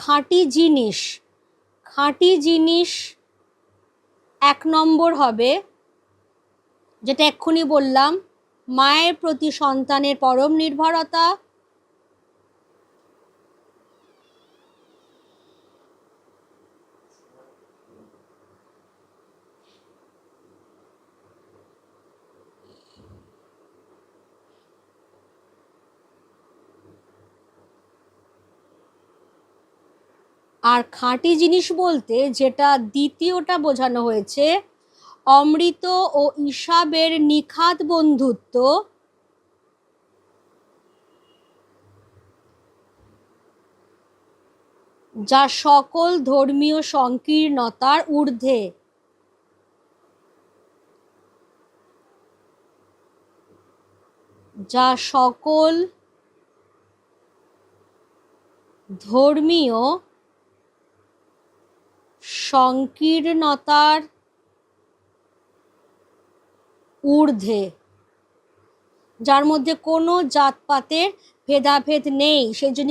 খাঁটি জিনিস খাঁটি জিনিস এক নম্বর হবে, যেটা এক্ষুনি বললাম, মায়ের প্রতি সন্তানের পরম নির্ভরতা আর খাঁটি জিনিস বলতে যেটা দ্বিতীয়টা বোঝানো হয়েছে, অমৃত ও ইসাবের নিখাত বন্ধুত্ব। যা সকল ধর্মীয় সংকীর্ণতার ঊর্ধ্বে। যা সকল ধর্মীয় সংকীর্ণতার ঊর্ধ্বে যার মধ্যে কোনো জাতপাতের ভেদাভেদ নেই। সেই জন্য